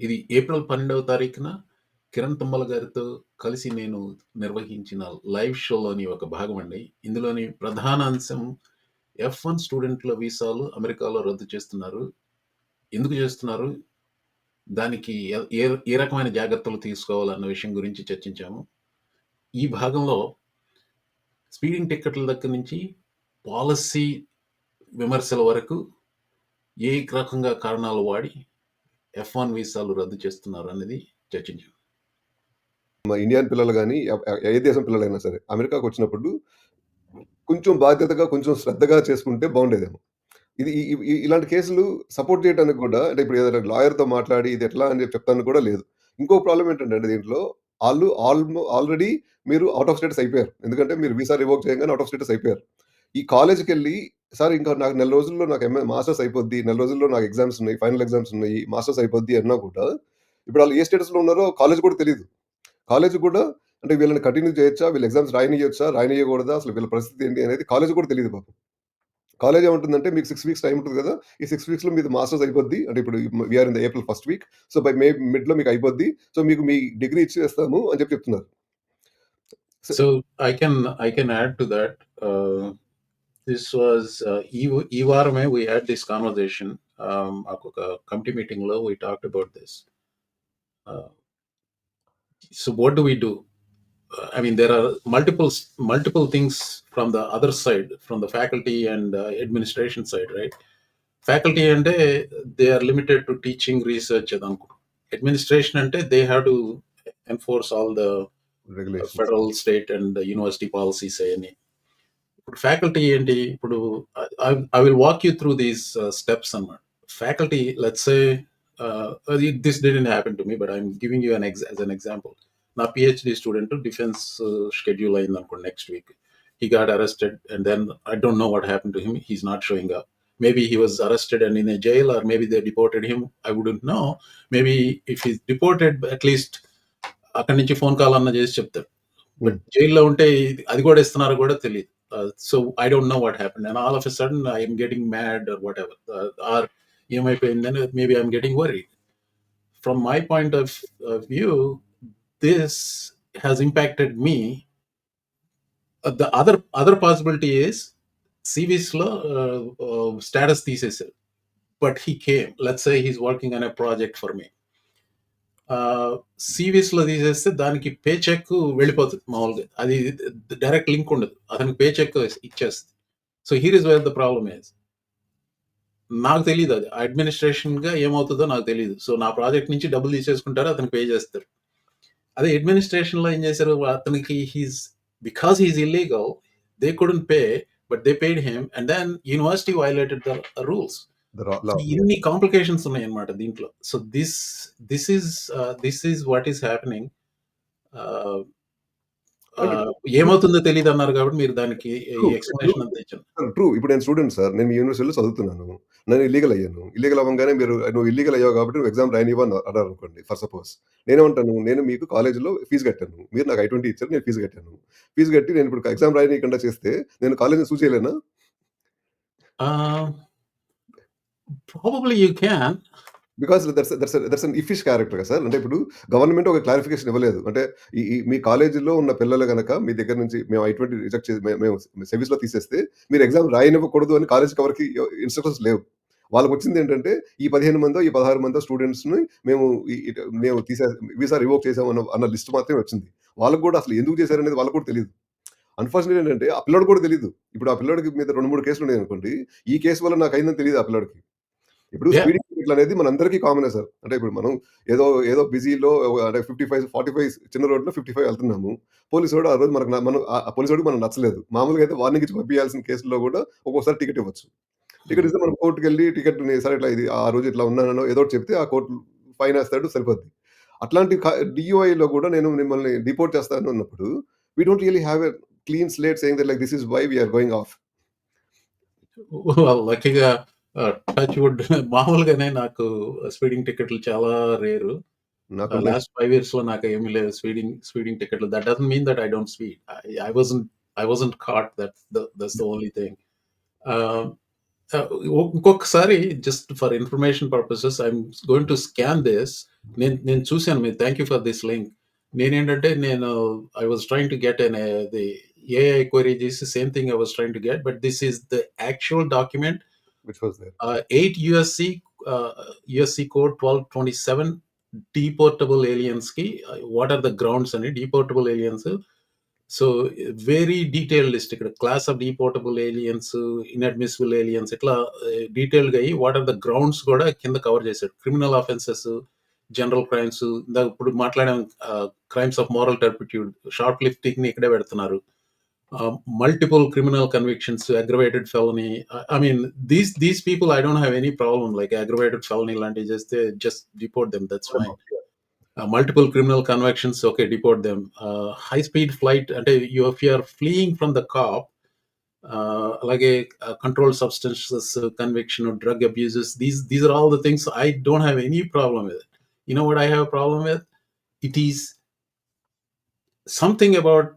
ఇది ఏప్రిల్ 12వ తారీఖున కిరణ్ తుమ్మల గారితో కలిసి నేను నిర్వహించిన లైవ్ షోలోని ఒక భాగం అండి ఇందులోని ప్రధాన అంశం ఎఫ్ వన్ స్టూడెంట్‌ల వీసాలు అమెరికాలో రద్దు చేస్తున్నారు. ఎందుకు చేస్తున్నారు? దానికి ఏ ఏ రకమైన జాగ్రత్తలు తీసుకోవాలన్న విషయం గురించి చర్చించాము. ఈ భాగంలో స్పీడింగ్ టిక్కెట్ల దగ్గర నుంచి పాలసీ విమర్శల వరకు ఏ రకంగా కారణాలు వాడి ఎఫ్ వన్ వీసాలు రద్దు చేస్తున్నారు అనేది చర్చించాం. మా ఇండియన్ పిల్లలు కానీ ఏ దేశం పిల్లలైనా సరే అమెరికాకు వచ్చినప్పుడు కొంచెం బాధ్యతగా, కొంచెం శ్రద్ధగా చేసుకుంటే బాగుండేదేమో ఇది ఇలాంటి కేసులు సపోర్ట్ చేయడానికి కూడా అంటే ఇప్పుడు ఏదైనా లాయర్‌తో మాట్లాడి ఇది ఎట్లా అని చెప్పి కూడా లేదు. ఇంకో ప్రాబ్లమ్ ఏంటంటే దీంట్లో వాళ్ళు ఆల్మో ఆల్రెడీ మీరు అవుట్ ఆఫ్ స్టేటస్ అయిపోయారు. ఎందుకంటే మీరు వీసా రివోక్ చేయగానే అవుట్ ఆఫ్ స్టేటస్ అయిపోయారు. ఈ కాలేజ్కి వెళ్ళి సార్ ఇంకా నాకు నెల రోజుల్లో నాకు ఎంఏ మాస్టర్స్ అయిపోద్ది. నెల రోజుల్లో నాకు ఎగ్జామ్స్ ఉన్నాయి. ఫైనల్ ఎగ్జామ్స్ ఉన్నాయి. మాస్టర్స్ అయిపోద్ది అన్నా కూడా ఇప్పుడు వాళ్ళు ఏ స్టేటస్‌లో ఉన్నారో కాలేజ్ కూడా తెలియదు కాలేజ్ కూడా అంటే వీళ్ళని కంటిన్యూ చేయొచ్చా? వీళ్ళు ఎగ్జామ్స్ రాయనియొచ్చా? రాయనియకూడదా? అసలు వీళ్ళ పరిస్థితి ఏంటి అనేది కాలేజ్ కూడా తెలియదు పాపం. కాలేజ్ ఏమంటుందంటే మీకు సిక్స్ వీక్స్ టైమ్ ఉంటుంది కదా! ఈ సిక్స్ వీక్స్‌లో మీది మాస్టర్స్ అయిపోద్ది. అంటే ఇప్పుడు we are in the April first week. So by May మిడ్‌లో మీకు అయిపోద్ది. సో మీకు మీ డిగ్రీ ఇచ్చేస్తాము అని చెప్పి చెప్తున్నారు. So I can I can add to to this was uh, ee vaarame we had this conversation um, committee meeting low we talked about this. Uh, so what do we do? Uh, i mean there are multiple multiple things from the other side from the faculty and uh, administration side right? Faculty and they are limited to teaching research administration and they have to enforce all the federal state and the university policies say any ఇప్పుడు faculty ఏంటి? ఇప్పుడు I will walk you through these steps అన్నమాట. Faculty let's this didn't happen to me but I'm giving you an ఎగ్జ as an example. నా PhD student defence schedule అయిందనుకోండి next week. He got arrested and then I don't know what happen to him. He is not showing up. Maybe he was arrested and in a jail, or maybe they deported him. I wouldn't know. Maybe if he's deported, at least అక్కడి నుంచి phone call అన్న చేసి చెప్తారు. But హ్మ్. జైల్‌లో ఉంటే అది కూడా ఇస్తున్నారో కూడా తెలీదు. Uh, so I don't know what happened, and all of a sudden I am getting mad or whatever, uh, or you might be, and then maybe I'm getting worried. From my point of, of view, this has impacted me. Uh, the other other possibility is CV Slow uh, uh, status thesis, but he came. Let's say he's working on a project for me. సివిస్‌లో తీసేస్తే దానికి pay check వెళ్ళిపోతుంది మామూలుగా. అది direct link ఉండదు. అతనికి pay check ఇచ్చేస్తుంది so here is where the problem is. నాకు తెలియదు అది అడ్మినిస్ట్రేషన్‌గా ఏమవుతుందో నాకు తెలియదు సో నా ప్రాజెక్ట్ నుంచి డబ్బులు తీసేసుకుంటారు. అతనికి పే చేస్తారు. అదే అడ్మినిస్ట్రేషన్‌లో ఏం చేశారు? అతనికి he's because he's illegal they couldn't pay but they paid him and then university violated the rules. ఇన్ని కాంప్లికేషన్స్ ఉన్నాయన్నమాట దీంట్లో. So this this is this is what is happening. ఏమవుతుందో తెలీదన్నారు కాబట్టి మీరు దానికి. ఎక్స్‌ప్లనేషన్ అంతా ఇచ్చాను. ట్రూ. ఇప్పుడు నేను స్టూడెంట్ సార్. నేను మీ యూనివర్సిటీలో చదువుతున్నాను. నేను ఇల్లీగల్ అయ్యాను. ఇల్లీగల్ అవ్వంగానే మీరు నువ్వు ఇల్లీగల్ అయ్యావు కాబట్టి నువ్వు ఎగ్జామ్ రాయనివ్వు అని అన్నారనుకోండి ఫర్ సపోజ్. నేనేమంటాను? నేను మీకు కాలేజ్‌లో ఫీజ్ కట్టాను. మీరు నాకు ఐ-20 ఇచ్చారు. నేను ఫీజ్ కట్టాను. ఫీజ్ కట్టి నేను ఇప్పుడు ఎగ్జామ్ రాయనీయకుండా చేస్తే నేను కాలేజ్‌ని సూ చేయలేనా? ఆహ్, probably you can. Because there's that's an iffish character కదా సార్. అంటే ఇప్పుడు గవర్నమెంట్ ఒక క్లారిఫికేషన్ ఇవ్వలేదు. అంటే ఈ ఈ మీ కాలేజీలో ఉన్న పిల్లలు గనక మీ దగ్గర నుంచి మేము ఐటువంటి రిజెక్ట్ చేసి మే మేము సర్వీస్లో తీసేస్తే మీరు ఎగ్జామ్ రాయనివ్వకూడదు అని కాలేజ్‌కి కవర్కి ఇన్‌స్ట్రక్షన్స్ లేవు. వాళ్ళకి వచ్చింది ఏంటంటే ఈ 15 మందో, ఈ 16 మందో స్టూడెంట్స్‌ని మేము ఈ మేము తీసే వీసా రివోక్ చేసాం అన్న అన్న లిస్ట్ మాత్రమే వచ్చింది. వాళ్ళకి కూడా అసలు ఎందుకు చేశారనేది వాళ్ళకి కూడా తెలియదు అన్‌ఫార్చునేట్ ఏంటంటే ఆ పిల్లోడికి కూడా తెలియదు ఇప్పుడు ఆ పిల్లోడికి మీద 2, 3 కేసులు ఉన్నాయి అనుకోండి ఈ కేసు వల్ల నాకు అయిందని తెలియదు ఆ పిల్లోడికి. ఇప్పుడు! స్పీడింగ్ టికెట్లు అనేది మనందరికీ కామనే సార్. అంటే ఇప్పుడు మనం ఏదో ఏదో బిజీలో అంటే 55, 45 చిన్న రోడ్‌లో 55 వెళ్తున్నాము. పోలీసోడు ఆ రోజు మనకు మనం ఆ పోలీసోడికి మనం నచ్చలేదు. మామూలుగా అయితే వార్నింగ్ ఇచ్చి పంపియాల్సిన కేసుల్లో కూడా ఒక్కోసారి టికెట్ ఇవ్వచ్చు. టికెట్ హ్మ్. ఇస్తే మనం కోర్ట్‌కెళ్ళి టికెట్‌ని సరే ఇట్లా ఇది ఆ రోజు ఇట్లా ఉన్నాననో ఏదో చెప్తే ఆ కోర్ట్ ఫైన్ ఏస్తాడు సరిపోద్ది. అట్లాంటి క డీయూఐలో కూడా నేను మిమ్మల్ని డిపోర్ట్ చేస్తాను అన్నప్పుడు we don't really have a clean slate saying that like this is why we are going off. లక్కీగా టచ్ వుడ్ మామూలుగానే నాకు స్పీడింగ్ టికెట్లు చాలా రేరు. లాస్ట్ 5 ఇయర్స్‌లో నాకు ఏమీ లేవు స్పీడింగ్ స్పీడింగ్ టికెట్లు. That doesn't mean that I don't speed. I wasn't I wasn't caught that's the that's the only thing. ఇంకొకసారి just for information purposes I am going to scan this నేను నేను చూసాను మీరు thank you for this link నేనేంటంటే నేను I was trying to get an the AI query చేసి same thing I was trying to get but this is the actual document which was there? uh, 8 USC uh, USC code 1227 deportable aliens ki uh, what are the grounds అని deportable aliens? So very detail list ఇక్కడ class of deportable aliens inadmissible aliens ఇట్లా uh, డీటెయిల్గా అయ్యి what are the grounds కూడా కింద cover చేశాడు. Criminal offences general crimes ఇప్పుడు మాట్లాడాం crimes of moral turpitude short లిఫ్టింగ్ని ఇక్కడే పెడుతున్నారు. uh, multiple criminal convictions aggravated felony. I, mean these these people i don't have any problem like aggravated felony lanti just they just deport them that's fine uh, multiple criminal convictions okay deport them. Uh, high speed flight and uh, you if you are fleeing from the cop uh, like a, a, controlled substances conviction or drug abuses these these are all the things i don't have any problem with. You know what i have a problem with? It is something about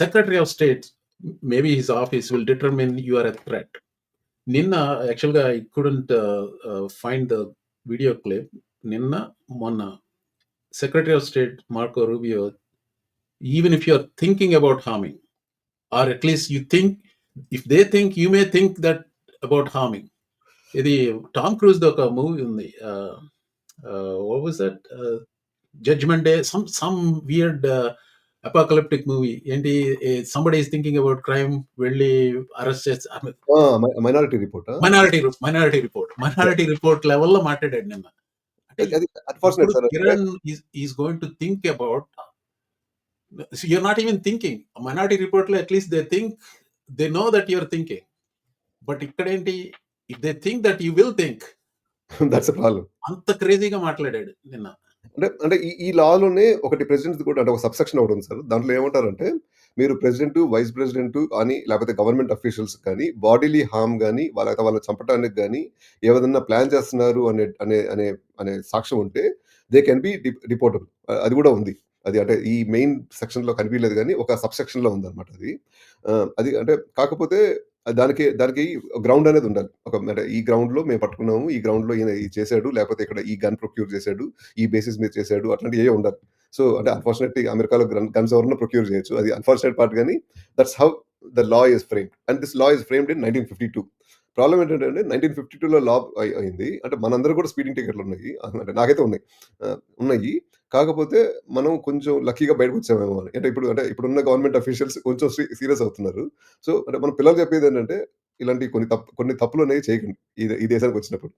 secretary of state maybe his office will determine you are a threat నిన్న యాక్చువల్గా I couldn't find the video clip నిన్న మొన్న Secretary of State Marco Rubio, even if you're thinking about harming, or at least you think, if they think, you may think that about harming. ఇది Tom Cruise ఒక movie ఉంది what was that Judgement Day some some weird apocalyptic movie ఏంటి somebody is thinking about crime వెళ్ళి arrest చేసి Minority Report Minority Minority Report Minority Report లెవెల్లో మాట్లాడాడు నిన్న to think about. So you're not even thinking. A minority report, at least they think they know that you're thinking. But ఇక్కడేంటి if they think that you will think, that's problem అంత క్రేజీగా మాట్లాడాడు నిన్న అంటే అంటే ఈ ఈ లాలోనే ఒకటి ప్రెసిడెంట్ కూడా అంటే ఒక సబ్సెక్షన్ ఒకటి ఉంది సార్. దాంట్లో ఏమంటారంటే మీరు ప్రెసిడెంట్ వైస్ ప్రెసిడెంట్ అని లేకపోతే గవర్నమెంట్ అఫీషియల్స్ కానీ బాడీలీ హార్మ్ కానీ వాళ్ళ వాళ్ళని చంపడానికి కానీ ఏదన్నా ప్లాన్ చేస్తున్నారు అనే అనే అనే అనే సాక్ష్యం ఉంటే దే కెన్ బి రిపోర్టబుల్ అది కూడా ఉంది. అది అంటే ఈ మెయిన్ సెక్షన్లో కనిపించలేదు కానీ ఒక సబ్సెక్షన్లో ఉందన్నమాట అది. అది అంటే కాకపోతే దానికి దానికి గ్రౌండ్ అనేది ఉండాలి. ఒక అంటే ఈ గ్రౌండ్లో మేము పట్టుకున్నాము ఈ గ్రౌండ్లో ఈయన ఇది చేశాడు లేకపోతే ఇక్కడ ఈ గన్ ప్రొక్యూర్ చేశాడు ఈ బేసిస్ మీద చేశాడు అట్లాంటివి ఏ ఉండాలి. సో అంటే అన్ఫార్చునేట్లీ అమెరికాలో గన్స్ ఎవరన్నా ప్రొక్యూర్ చేయొచ్చు. అది అన్ఫార్చునేట్ పార్ట్ కానీ that's how the law is framed and this law is framed in nineteen fifty two problem ఏంటంటే నైన్టీన్ ఫిఫ్టీ టూలో లా అయింది. అంటే మనందరూ కూడా స్పీడింగ్ టికెట్లు ఉన్నాయి. అంటే నాకైతే ఉన్నాయి. ఉన్నాయి. కాకపోతే మనం కొంచెం లక్కీగా బయటకు వచ్చామేమో అని. అంటే ఇప్పుడు అంటే ఇప్పుడున్న గవర్నమెంట్ అఫీషియల్స్ కొంచెం సీరియస్ అవుతున్నారు. సో అంటే మన పిల్లలు చెప్పేది ఏంటంటే ఇలాంటి కొన్ని తప్పు కొన్ని తప్పులు అనేవి చేయకండి. ఈ ఈ దేశానికి వచ్చినప్పుడు.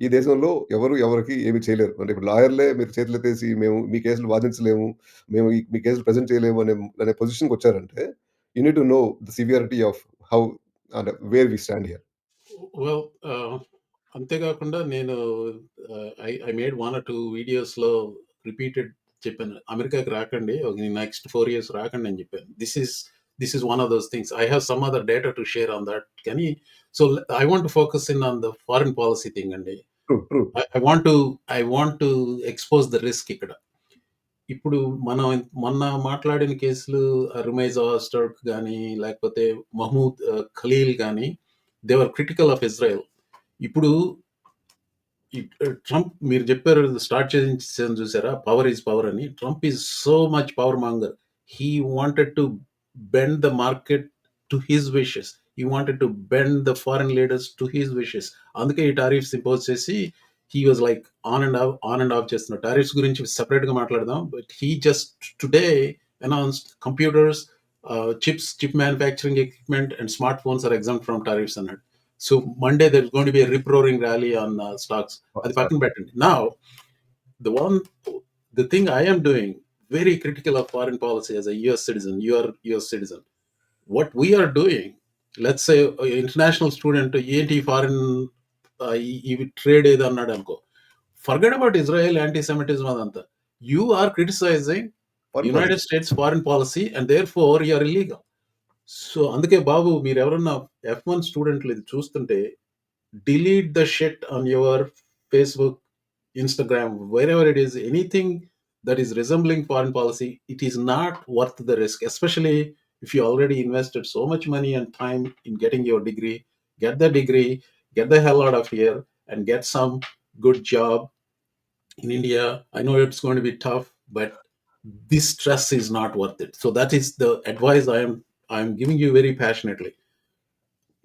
ఈ దేశంలో ఎవరు ఎవరికి ఏమి చేయలేరు. అంటే ఇప్పుడు లాయర్లే మీరు చేతులు ఎత్తేసి మేము మీ కేసులు వాదించలేము మేము ఈ- మీ కేసులు ప్రజెంట్ చేయలేము అనే అనే పొజిషన్కి వచ్చారంటే you need to know the severity of how అంటే where we stand here well అంతేకాకుండా నేను I I made one or two వీడియోస్లో రిపీటెడ్ చెప్పాను. అమెరికాకి రాకండి నెక్స్ట్ ఫోర్ ఇయర్స్ రాకండి అని చెప్పాను. This is this is one of those things I have some other data to share on that కానీ so I want focus in on the foreign policy thing అండి. I want I want expose the risk ఇక్కడ. ఇప్పుడు మనం మొన్న మాట్లాడిన కేసులు రుమైజ్ ఆస్టర్క్ కానీ లేకపోతే మహమూద్ ఖలీల్ కానీ they were critical of Israel ఇప్పుడు ట్రంప్ మీరు చెప్పారు స్టార్ట్ చేసిన చూసారా? పవర్ ఈజ్ పవర్ అని. Trump is so much power monger he wanted to bend the market to his wishes he wanted to bend the foreign leaders to his wishes అందుకే ఈ tariffs impose చేసి he was like on and off on and off చేస్తున్నారు. Tariffs గురించి సెపరేట్గా మాట్లాడదాం. But he just today announced computers chips chip manufacturing equipment and smartphones are exempt from tariffs అన్నాడు. so Monday they're gonna be రిప్రోరింగ్ rally on stocks అది పక్కన పెట్టండి నా the one the thing i am doing very critical of foreign policy as a us citizen you are us citizen what we are doing let's say a international student ఏంటి foreign ఇవి trade ఏది అన్నాడు అనుకో forget about Israel anti semitism అదంతా you are criticising United States foreign policy and therefore you are illegal so అందుకే బాబు మీరు ఎవరన్నా ఎఫ్ వన్ స్టూడెంట్లు ఇది చూస్తుంటే delete the shit on your Facebook, Instagram, wherever it is, anything that is resembling foreign policy, it is not worth the risk, especially if you already invested so much money and time in getting your degree. Get the degree, get the hell out of here, and get some good job in India. I know it's going to be tough, but this stress is not worth it. So that is the advice I am I'm giving you very passionately.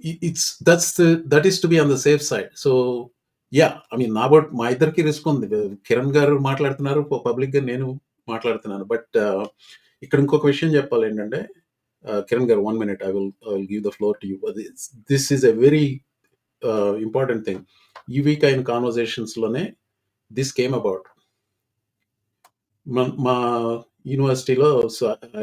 It's that's the that is to be on the safe side. So yeah I mean నా but మా ఇద్దరికి risk ఉంది. కిరణ్ గారు మాట్లాడుతున్నారు పబ్లిక్గా నేను మాట్లాడుతున్నాను. But ఇక్కడ ఇంకొక విషయం చెప్పాలి ఏంటంటే కిరణ్ గారు one minute I will I will give the floor to you this is a very important thing ఈ వీక్ అయిన కాన్వర్జేషన్స్లోనే దిస్ కేమ్ అబౌట్ మా యూనివర్సిటీలో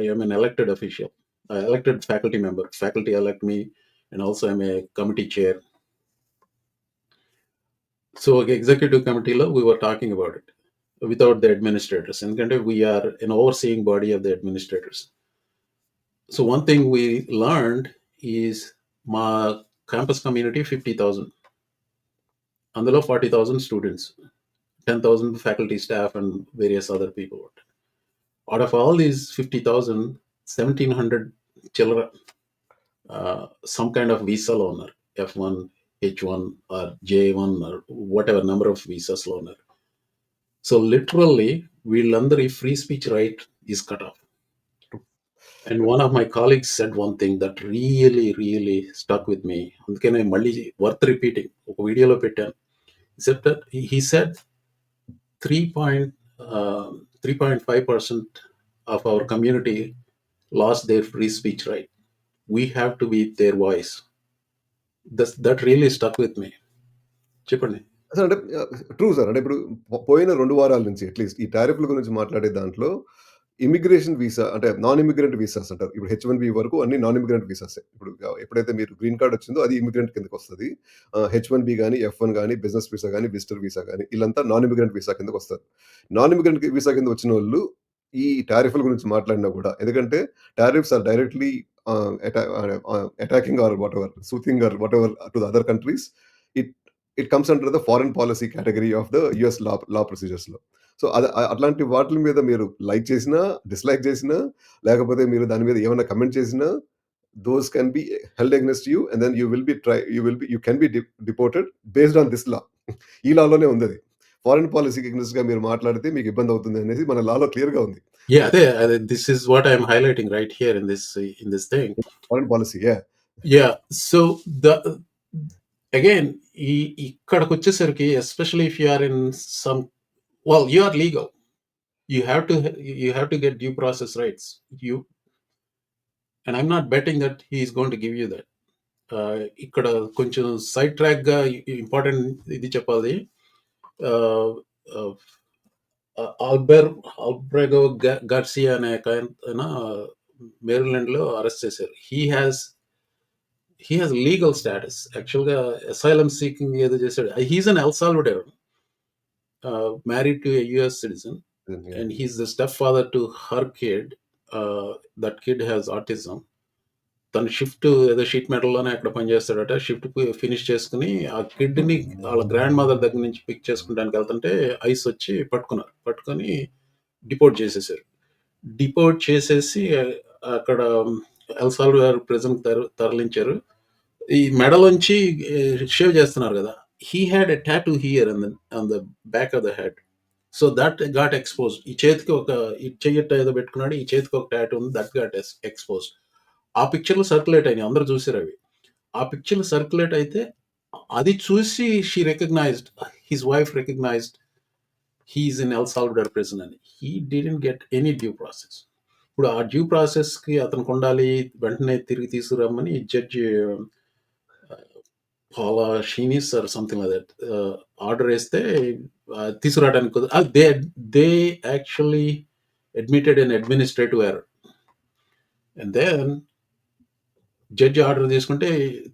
I'm an elected official I elected faculty member. Faculty elect me, and also I'm a committee chair. So executive committee law, we were talking about it without the administrators. and kind of we are an overseeing body of the administrators. So one thing we learned is my campus community 50,000. Andalo 40,000 students, 10,000 faculty, staff, and various other people. Out of all these 50,000, 1,700 children, uh, some kind of visa loaner, F1, H1, or J1, or whatever number of visas loaner. So literally, వీళ్ళందరి free speech right is cut off. And one of my colleagues said one thing that really, really stuck with me. అందుకనే మళ్ళీ worth repeating ఒక వీడియోలో పెట్టాను Except that he he said three point three point five percent of our community lost their free speech right. We have to be their voice thus that really stuck with me. చెప్పండి. Sir అంటే uh, true sir అంటే ఇప్పుడు పోయిన రెండు వారాల నుంచి at least ఈ టారిఫ్ల గురించి మాట్లాడే దాంట్లో ఇమిగ్రేషన్ వీసా అంటే నాన్ ఇమిగ్రెంట్ వీసాస్ అంటారు. ఇప్పుడు హెచ్ వన్ బి వరకు అన్ని నాన్ ఇమిగ్రెంట్ వీసాస్ ఇప్పుడు uh, ఎప్పుడైతే మీరు గ్రీన్ కార్డ్ వచ్చిందో అది ఇమిగ్రెంట్ కిందకి వస్తుంది. హెచ్ వన్ బి కానీ ఎఫ్ వన్ కానీ బిజినెస్ వీసా కానీ విజిటర్ వీసా కానీ ఇల్లంతా నాన్ ఇమిగ్రెంట్ వీసా కిందకి వస్తారు నాన్ ఇమిగ్రెంట్ వీసా కింద వచ్చిన వాళ్ళు ఈ టారిఫ్ల గురించి మాట్లాడినా కూడా. ఎందుకంటే tariffs are directly attacking or whatever soothing or whatever to the other countries. It it comes under the foreign policy category of the US law law ప్రొసీజర్స్లో. So అది అట్లాంటి వాటి మీద మీరు లైక్ చేసినా డిస్లైక్ చేసినా లేకపోతే మీరు దాని మీద ఏమైనా కమెంట్ చేసినా those can be held against you and then you will be try you will be you can be deported based on this law. ఈ లాలోనే ఉంది ఫారెన్ పాలసీకి అగ్నెస్ట్గా మీరు మాట్లాడితే మీకు ఇబ్బంది అవుతుంది అనేది మన లాలో క్లియర్గా ఉంది. యా అదే this is what I'm highlighting right here in this in this thing foreign policy yeah yeah so the again ఈ ఇక్కడికి వచ్చేసరికి especially if you are in some well you are legal you have to you have to get due process rights you and I'm not betting that he is going to give you that ఇక్కడ కొంచెం side ట్రాక్గా important ఇది చెప్పాలి. ఆల్బెర్ ఆల్బ్రెగో Garcia అనే ఒక ఆయన మేరీలాండ్లో arrest చేశారు he has he has legal status యాక్చువల్గా అసైలం సీకింగ్ ఏదో చేశాడు he's an El Salvador married to US citizen and he's the stepfather to her kid. Uh, that kid has autism. తను షిఫ్ట్ ఏదో షీట్ మెటల్లోనే అక్కడ పనిచేస్తాడట shift finish చేసుకుని ఆ కిడ్ని వాళ్ళ గ్రాండ్ మదర్ దగ్గర నుంచి పిక్ చేసుకుంటానికి వెళ్తుంటే ఐస్ వచ్చి పట్టుకున్నారు. పట్టుకొని డిపోర్ట్ చేసేసారు. డిపోర్ట్ చేసేసి అక్కడ ఎల్సాల్వర్ ప్రెజెంట్ తరలించారు. ఈ మెడలోంచి షేవ్ చేస్తున్నారు కదా. He had a tattoo here un on the back of the head so that got expose ఈ చేతికి ఒక ఈ చెయ్యట్ట ఏదో పెట్టుకున్నాడు. ఈ చేతికి ఒక టాటూ ఉంది. దట్ గాట్ ఎక్స్పోజ్ ఆ పిక్చర్లు సర్క్యులేట్ అయినాయి. అందరూ చూసారు అవి. ఆ పిక్చర్లు సర్క్యులేట్ అయితే అది చూసి she recognised his wife recognised he is in El Salvador prison అని. He didn't get any due process ఇప్పుడు ఆ డ్యూ ప్రాసెస్కి అతనికి ఉండాలి వెంటనే తిరిగి తీసుకురమ్మని judge Paula Xinis or something like that order వేస్తే uh, తీసుకురావడానికి they they actually admitted in administrative error and then judge order తీసుకుంటే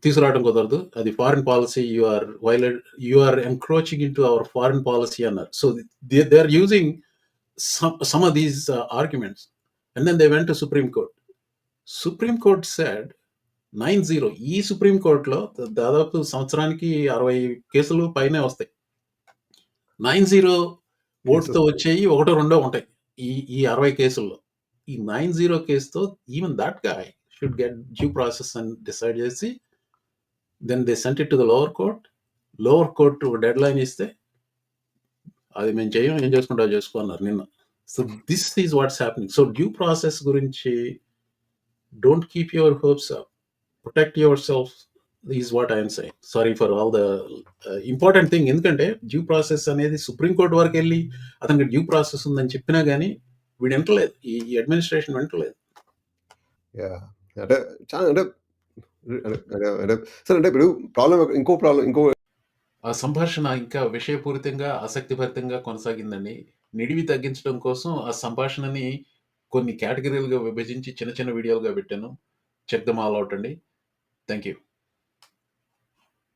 తీసుకురావడం కుదరదు. అది foreign policy you are violate you are encroaching in to our foreign policy అన్నారు so they they are using some of these arguments and then they went to supreme court supreme court said nine zero ఈ supreme కోర్టులో దాదాపు సంవత్సరానికి అరవై కేసులు పైనే వస్తాయి. Nine zero ఓటుతో వచ్చేవి ఒకటో రెండో ఉంటాయి. ఈ ఈ అరవై కేసుల్లో. ఈ నైన్ జీరో కేసుతో even that guy should get due process అని డిసైడ్ చేసి then they sent it to the lower court lower court deadline ఇస్తే అది మేము చేయం ఏం చేసుకుంటా చేసుకో అన్నారు నిన్న. So this is what's happening so due process గురించి don't keep your hopes protect yourself is what I'm say sorry for all the important thing ఎందుకంటే డ్యూ ప్రాసెస్ అనేది సుప్రీంకోర్టు వరకు వెళ్ళి అతనికి డ్యూ ప్రాసెస్ ఉందని చెప్పినా కానీ వీడు వింటలేదు. ఈ అడ్మినిస్ట్రేషన్ వింటలేదు. అంటే చాలా అంటే అంటే అంటే అంటే ఇప్పుడు ప్రాబ్లం ఇంకో ప్రాబ్లం ఇంకో ఆ సంభాషణ ఇంకా విషయపూరితంగా, ఆసక్తిభరితంగా కొనసాగిందండి. నిడివి తగ్గించడం కోసం ఆ సంభాషణని కొన్ని కేటగిరీలుగా విభజించి చిన్న చిన్న వీడియోలుగా పెట్టాను. చెక్ దమ్ ఆల్ అవుట్ అండి. Thank you.